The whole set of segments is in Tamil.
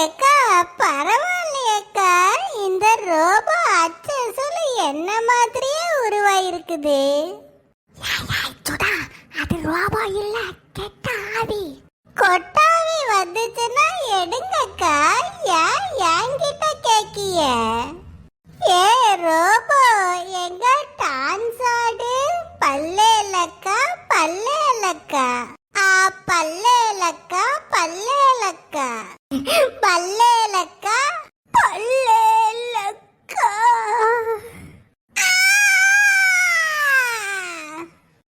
ஏக்கா பரவாயில்லையேக்கா இந்த ரோபோ அச்சசல என்ன மாதிரியே உருவாயிருக்குது? சுடா அது ரோபோ இல்ல கெட்ட ஆவி. கொட்டாவி வந்துச்சுன்னா எடுங்கக்கா. ஏன் என்கிட்ட கேக்கிய? ஏ ரோபோ எங்க டான்ஸ் ஆடு பல்லேலக்கா பல்லேலக்கா ஆ பல்லேலக்கா பல்லேலக்கா பல்லேலக்கா பல்லேலக்கா.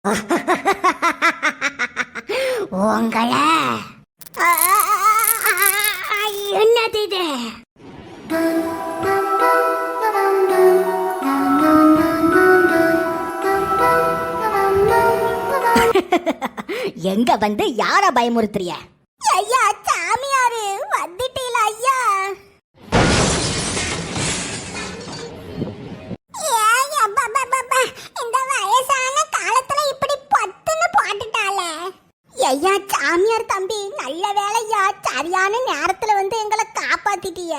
உங்கள. என்னது இது? எங்க வந்து யார பயமுறுத்துறிய? சரியான நேரத்துல வந்து எங்களை காப்பாத்திட்டிய.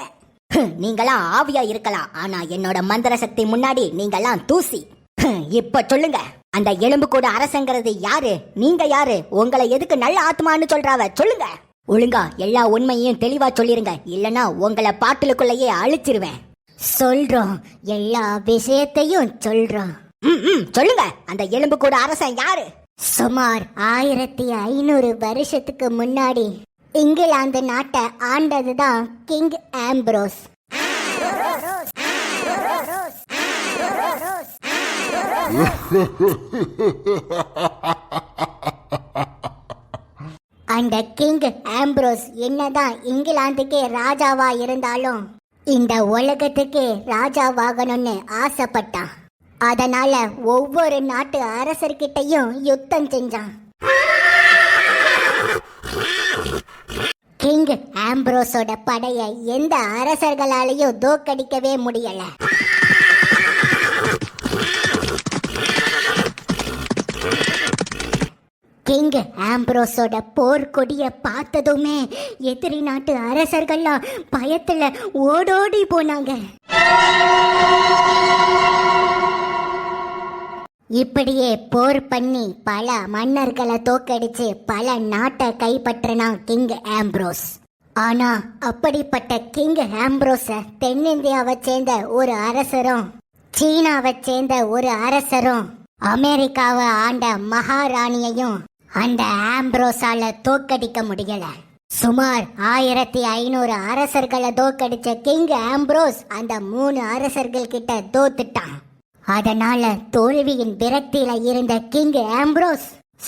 நீங்களாம் ஆவியா இருக்கலாம். ஆனா என்னோட மந்திர சக்தி முன்னாடி நீங்களாம் தூசி. இப்ப சொல்லுங்க. அந்த எலும்பு கூட அரசங்கிறது யாரு? நீங்க யாரு? உங்களை எதுக்கு நல்ல ஆத்மான்னு சொல்றாவ சொல்லுங்க. ஒழுங்கா எல்லா உண்மையையும் தெளிவா சொல்லிருங்க. இல்லனா உங்களை பாட்டிலுக்குள்ளேயே அழிச்சிருவேன். சொல்றோம். எல்லா விஷயத்தையும் சொல்றோம். ம், ம், சொல்லுங்க. அந்த எலும்பு கூட அரசன் யாரு? சுமார் ஆயிரத்தி ஐநூறு வருஷத்துக்கு முன்னாடி இங்கிலாந்து நாட்டை ஆண்டதுதான் கிங் ஆம்ப்ரோஸ். அந்த கிங் ஆம்ப்ரோஸ் என்னதான் இங்கிலாந்துக்கே ராஜாவா இருந்தாலும் இந்த உலகத்துக்கே ராஜாவாகணும்னு ஆசைப்பட்டான். அதனால ஒவ்வொரு நாட்டு அரசர்கிட்டயும் யுத்தம் செஞ்சான் கிங் ஆம்ப்ரோஸோட படைய எந்த அரசர்களாலையும் தோக்கடிக்கவே முடியல. கிங் ஆம்ப்ரோஸோட போர் கொடிய பார்த்ததுமே எதிரி நாட்டு அரசர்கள்லாம் பயத்துல ஓடோடி போனாங்க. இப்படியே போர் பண்ணி பல மன்னர்களை தோக்கடிச்சு பல நாட்டை கைப்பற்றினா கிங் ஆம்ப்ரோஸ். ஆனா அப்படிப்பட்ட கிங் ஆம்ப்ரோஸ தென்னிந்தியாவை சேர்ந்த ஒரு அரசரும் சீனாவை சேர்ந்த ஒரு அரசரும் அமெரிக்காவை ஆண்ட மகாராணியையும் அந்த ஆம்ப்ரோஸால தோக்கடிக்க முடியல. சுமார் ஆயிரத்தி ஐநூறு அரசர்களை தோக்கடிச்ச கிங் ஆம்ப்ரோஸ் அந்த மூணு அரசர்கள் கிட்ட தோத்துட்டான். அதனால தோல்வியின் விரக்தியில இருந்த கிங் ஆம்ப்ரோஸ்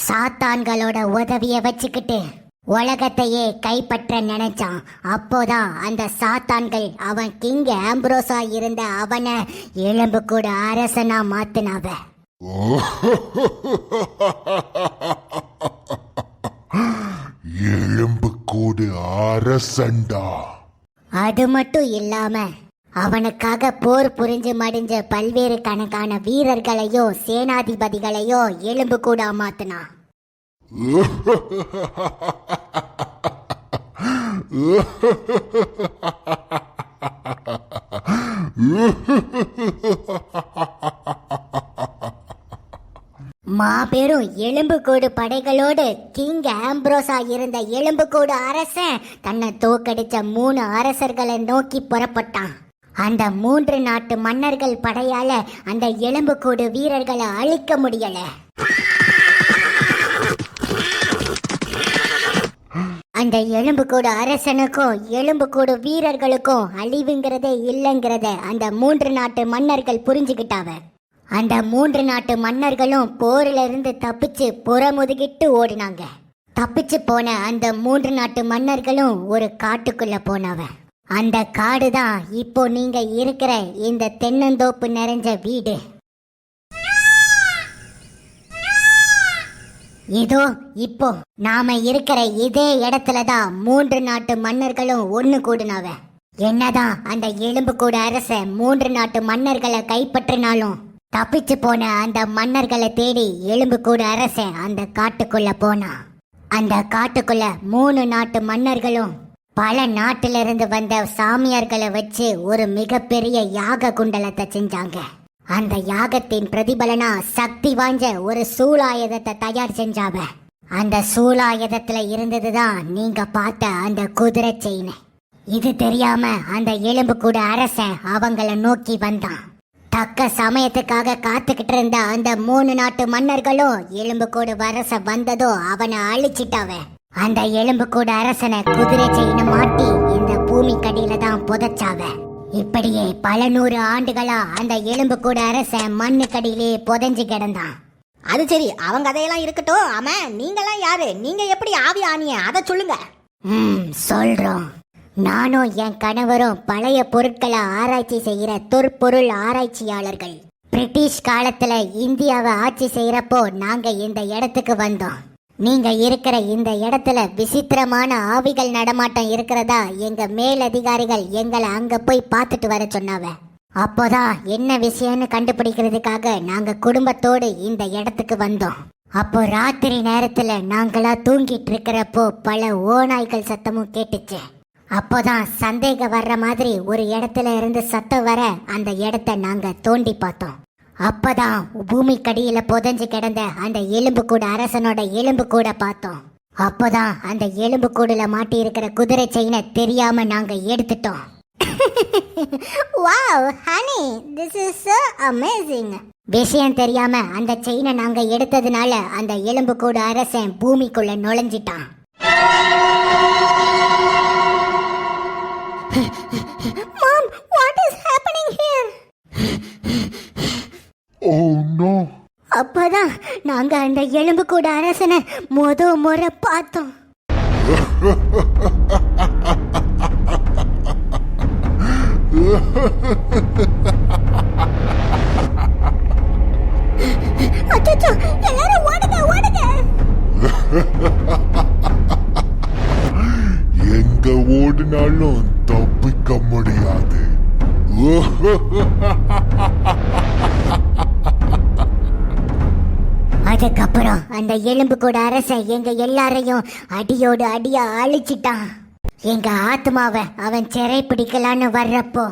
சாத்தான்களோட உதவிய வச்சுக்கிட்டு உலகத்தையே கைப்பற்ற நினைச்சான். அப்போதான் அந்த சாத்தான்கள் அவன் கிங் ஆம்ப்ரோஸா இருந்த அவனை எலும்பு கூட அரசனா மாத்தினாவ. எலும்பு கூடு அரசண்டா அது மட்டும் இல்லாம அவனுக்காக போர் புரிஞ்சு மடிஞ்ச பல்வேறு கணக்கான வீரர்களையோ சேனாதிபதிகளையோ எலும்பு கூட மாத்தினான். மாபெரும் எலும்புக்கூடு படைகளோடு கிங் ஆம்ப்ரோஸா இருந்த எலும்புக்கூடு அரசன் தன்னை தோக்கடிச்ச மூணு அரசர்களை நோக்கி புறப்பட்டான். அந்த மூன்று நாட்டு மன்னர்கள் படையால அந்த எலும்புக்கூடு வீரர்களை அழிக்க முடியல. அந்த எலும்புக்கூடு அரசனுக்கும் எலும்புக்கூடு வீரர்களுக்கும் அழிவுங்கிறதே இல்லைங்கிறத அந்த மூன்று நாட்டு மன்னர்கள் புரிஞ்சுக்கிட்டாவ. அந்த மூன்று நாட்டு மன்னர்களும் போரில இருந்து தப்பிச்சு புறமுதுகிட்டு ஓடினாங்க. தப்பிச்சு போன அந்த மூன்று நாட்டு மன்னர்களும் ஒரு காட்டுக்குள்ள போனவ. அந்த காடு தான் இப்போ நீங்க இருக்கிற இந்த தென்னந்தோப்பு நிறைஞ்ச வீடு. இதோ இப்போ நாம இருக்கிற இதே இடத்துல தான் மூன்று நாட்டு மன்னர்களும் ஒன்று கூடினவ. என்னதான் அந்த எலும்புக்கூட அரச மூன்று நாட்டு மன்னர்களை கைப்பற்றினாலும் தப்பிச்சு போன அந்த மன்னர்களை தேடி எலும்புக்கூட அரச அரசன் அந்த காட்டுக்குள்ள போனா. அந்த காட்டுக்குள்ள மூணு நாட்டு மன்னர்களும் பல நாட்டிலிருந்து வந்த சாமியார்களை வச்சு ஒரு மிகப்பெரிய யாக குண்டலத்தை செஞ்சாங்க. அந்த யாகத்தின் பிரதிபலனா சக்தி வாய்ந்த ஒரு சூலாயுதத்தை தயார் செஞ்சாவ. அந்த சூலாயுதத்துல இருந்ததுதான் நீங்க பார்த்த அந்த குதிரை செயின். இது தெரியாம அந்த எலும்பு கூட அரசன் அவங்கள நோக்கி வந்தான். தக்க சமயத்துக்காக காத்துக்கிட்டு இருந்த அந்த மூணு நாட்டு மன்னர்களும் எலும்புக்கூடு அரச வந்ததோ அவனை அழிச்சிட்டாவ. அந்த எலும்புக்கூடு அரசனை குதிரை செயின மாட்டி இந்த பூமி கடியில தான் புதைச்சாவ. இப்படியே பல நூறு ஆண்டுகளா அந்த எலும்புக்கூடு அரசன் மண்ணு கடியிலே புதைஞ்சு கிடந்தான். அது சரி அவங்க கதையெல்லாம் இருக்கட்டும். ஆமா நீங்கெல்லாம் யாரு? நீங்க எப்படி ஆவி ஆனிய அதை சொல்லுங்க. ம் சொல்றோம். நானும் என் கணவரும் பழைய பொருட்களை ஆராய்ச்சி செய்யற தொற்பொருள் ஆராய்ச்சியாளர்கள். பிரிட்டிஷ் காலத்துல இந்தியாவை ஆட்சி செய்யறப்போ நாங்க இந்த இடத்துக்கு வந்தோம். நீங்க இருக்கிற இந்த இடத்துல விசித்திரமான ஆவிகள் நடமாட்டம் இருக்கிறதா? எங்க மேலதிகாரிகள் எங்களை அங்க போய் பார்த்துட்டு வர சொன்னாவ. அப்போதான் என்ன விஷயம்னு கண்டுபிடிக்கிறதுக்காக நாங்க குடும்பத்தோடு இந்த இடத்துக்கு வந்தோம். அப்போ ராத்திரி நேரத்துல நாங்களா தூங்கிட்டு இருக்கிறப்போ பல ஓநாய்கள் சத்தமும் கேட்டுச்சு. அப்போதான் சந்தேகம் வர்ற மாதிரி ஒரு இடத்துல இருந்து சத்தம் வர அந்த இடத்த நாங்க தோண்டி பார்த்தோம். அப்பதான் பூமிக்கடியில புதஞ்சு கிடந்த அந்த எலும்பு கூட அரசனோட எலும்பு கூட பார்த்தோம். அப்போதான் அந்த எலும்பு கூடுல மாட்டி இருக்கிற குதிரை செயினை தெரியாம நாங்க எடுத்துட்டோம். Wow honey this is so amazing விஷயம் தெரியாம அந்த செயினை நாங்க எடுத்ததுனால அந்த எலும்பு அரசன் பூமிக்குள்ள நுழைஞ்சிட்டான். மாம் வாட் இஸ் அப்பதான் நாங்க அந்த எலும்பு கூட அரசனை முத முறை பார்த்தோம். அச்சச்சோ, எல்லாரும் ஓடுங்க ஓடுங்க. எங்க ஓடினாலும் தப்பிக்க முடியாது. அதுக்கப்புறம் அந்த எலும்பு கூட அரசன் எங்க எல்லாரையும் அடியோடு அடியா அழிச்சிட்டான். எங்க ஆத்மாவை அவன் சிறை பிடிக்கலான்னு வர்றப்போ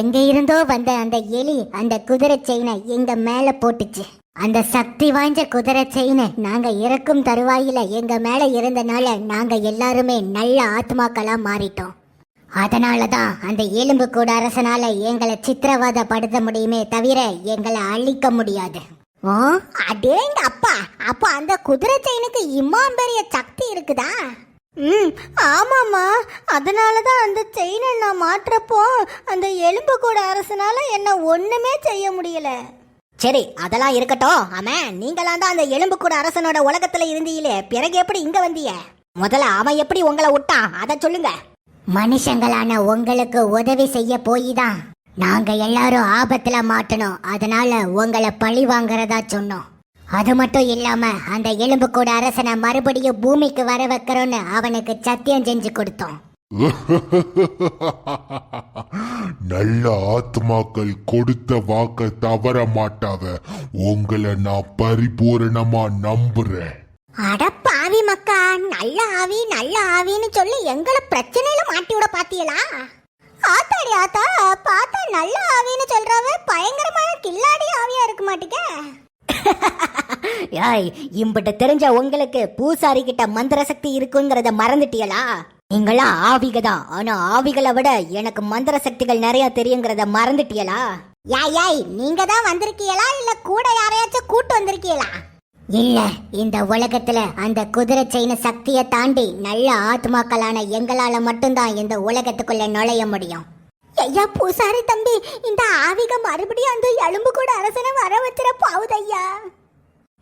எங்க இருந்தோ வந்த அந்த எலி அந்த குதிரை செயினை எங்க மேல போட்டுச்சு. அந்த சக்தி வாய்ந்த குதிரை செயினை நாங்க இறக்கும் தருவாயில எங்க மேல இருந்தனால நாங்க எல்லாருமே நல்ல ஆத்மாக்களா மாறிட்டோம். அதனாலதான் அந்த எலும்பு கூட அரசனால எங்களை சித்திரவதைப்படுத்த முடியுமே தவிர எங்களை அழிக்க முடியாது. அடேங்க அப்பா. அப்ப அந்த குதிரை செயினுக்கு இம்மாம் பெரிய சக்தி இருக்குதா? ம் ஆமாம்மா. அதனால தான் அந்த செயினை நான் மாற்றப்போ அந்த எலும்பு கூட அரசனால என்ன ஒண்ணுமே செய்ய முடியல. சரி அதெல்லாம் இருக்கட்டும். ஆமா நீங்களாம் தான் அந்த எலும்பு கூட அரசனோட உலகத்துல இருந்தீங்களே. பிறகு எப்படி இங்க வந்தீங்க? முதல்ல அவன் எப்படி உங்களை விட்டான் அதை சொல்லுங்க. மனுஷங்களான உங்களுக்கு உதவி செய்ய போய் தான் நாங்க எல்லாரும் ஆபத்துல மாட்டணும். அதனால உங்களை பழி வாங்குறதா சொன்னோம். அது மட்டும் இல்லாம அந்த எலும்பு கூட அரசனை மறுபடியும் பூமிக்கு வர வைக்கிறோன்னு அவனுக்கு சத்தியம் செஞ்சு கொடுத்தோம். நல்ல ஆத்மாக்கள் கொடுத்த வாக்க தவற மாட்டாவ. உங்களை நான் பரிபூரணமா நம்புறேன். அட பாவி மக்கா நல்ல ஆவி நல்ல ஆவின்னு சொல்லி எங்களை பிரச்சனையில மாட்டி விட பாத்தியலா ஆத்தாடி ஆத்தா பார்த்தா நல்ல ஆவின்னு சொல்றவ பயங்கரமான கில்லாடி ஆவியா இருக்க மாட்டேங்க? ஏய் இம்பிட்ட தெரிஞ்ச உங்களுக்கு பூசாரி கிட்ட மந்திர சக்தி இருக்குங்கிறத மறந்துட்டியலா? நீங்களா ஆவிக தான் ஆனா ஆவிகளை விட எனக்கு மந்திர சக்திகள் நிறைய தெரியுங்கிறத மறந்துட்டியலா? யாய் யாய் நீங்க தான் வந்திருக்கீங்களா இல்ல கூட யாரையாச்சும் கூட்டு வந்திருக்கீங்களா இல்ல இந்த உலகத்துல அந்த குதிரை செயின சக்தியை தாண்டி நல்ல ஆத்மாக்களான எங்களால மட்டும்தான் இந்த உலகத்துக்குள்ள நுழைய முடியும். ஐயா பூசாரி தம்பி இந்த ஆவிக மறுபடியும் அந்த எலும்பு கூட அரசனை வர வச்சிட பாவுதையா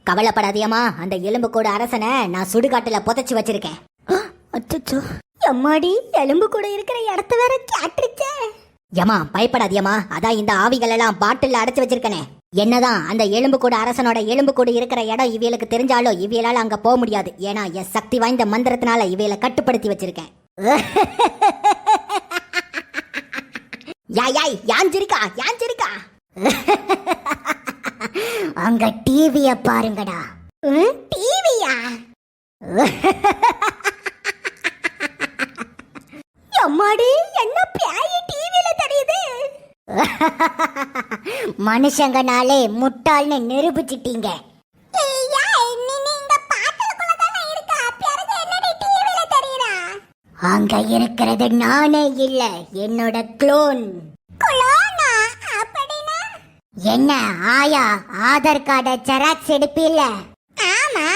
கவலைப்படாதியம்மா அந்த எலும்பு கூட அரசனை நான் சுடுகாட்டுல புதைச்சு வச்சிருக்கேன். அச்சோ எம்மாடி எலும்பு கூட இருக்கிற இடத்த வேற கேட்டுருச்சே. ஏமா பயப்படாதியம்மா. அதான் இந்த ஆவிகள் எல்லாம் பாட்டில் அடைச்சு வச்சிருக்கனே. என்னதான் அந்த எலும்பு கூட அரசனோட எலும்பு கூட இருக்கிற இடம் இவியலுக்கு தெரிஞ்சாலும் இவியலால அங்க போக முடியாது. ஏன்னா என் சக்தி வாய்ந்த மந்திரத்தினால இவியலை கட்டுப்படுத்தி வச்சிருக்கேன். யாய் யாய் யான் சிரிக்கா யான் அங்க டிவிய பாருங்கடா. டிவியா? மனுஷங்கனாலே முட்டாள்னு நிரூபிச்சிட்டீங்க. அங்க இருக்கிறது நானே இல்ல என்னோட க்ளோன் என்ன ஆயா ஆதார் கார்டை ஜெராக்ஸ் எடுப்பில்ல? ஆமா.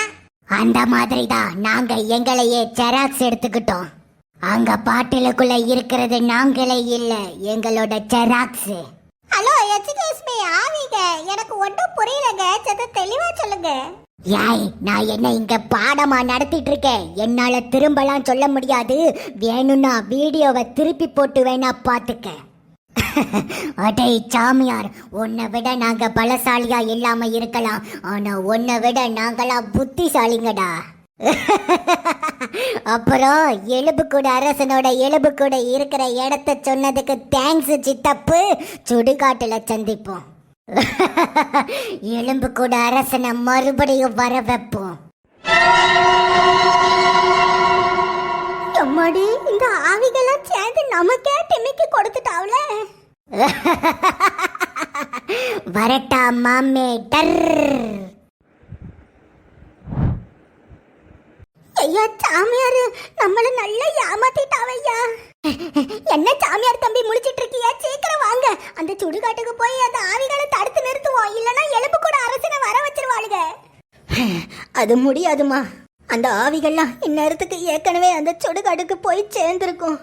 அந்த மாதிரி தான் நாங்க எங்களையே ஜெராக்ஸ் எடுத்துக்கிட்டோம். அங்க பாட்டிலுக்குள்ள இருக்கிறது நாங்களே இல்ல எங்களோட ஜெராக்ஸ். ஹலோ எக்ஸ்கியூஸ் மீ ஆவிங்க. எனக்கு ஒன்றும் புரியலங்க. சத்த தெளிவா சொல்லுங்க. யாய் நான் என்ன இங்க பாடமா நடத்திட்டு இருக்கேன் என்னால திரும்பலாம் சொல்ல முடியாது. வேணும்னா வீடியோவை திருப்பி போட்டு வேணா பாத்துக்க. அடே சாமியார் உன்னை விட நாங்க பலசாலியா இல்லாம இருக்கலாம். ஆனா உன்னை விட நாங்களா புத்திசாலிங்கடா. அப்புறம் எலும்புக்கூட அரசனோட எலும்புக்கூட இருக்கிற இடத்த சொன்னதுக்கு தேங்க்ஸ் சித்தப்பு. சுடுகாட்டுல சந்திப்போம். எலும்பு கூட அரசனை மறுபடியும் வர வைப்போம் எம்மாடி இந்த ஆவிகள்லாம் சேர்ந்து நமக்கே டிமிக்கி கொடுத்துட்டாவுல? வரட்டா மாமே டர் ஐயா சாமியார் நம்மள நல்லா ஏமாத்திட்டாவையா என்ன சாமியார் தம்பி முடிச்சிட்டு இருக்கியா சீக்கிரம் வாங்க. அந்த சுடுகாட்டுக்கு போய் அந்த ஆவிகளை தடுத்து நிறுத்துவோம். இல்லனா எலும்பு கூட அரசனை வர வச்சிருவாளுங்க அது முடியாதுமா அந்த ஆவிகள்லாம் இந்நேரத்துக்கு ஏற்கனவே அந்த சுடுகாட்டுக்கு போய் சேர்ந்துருக்கும்.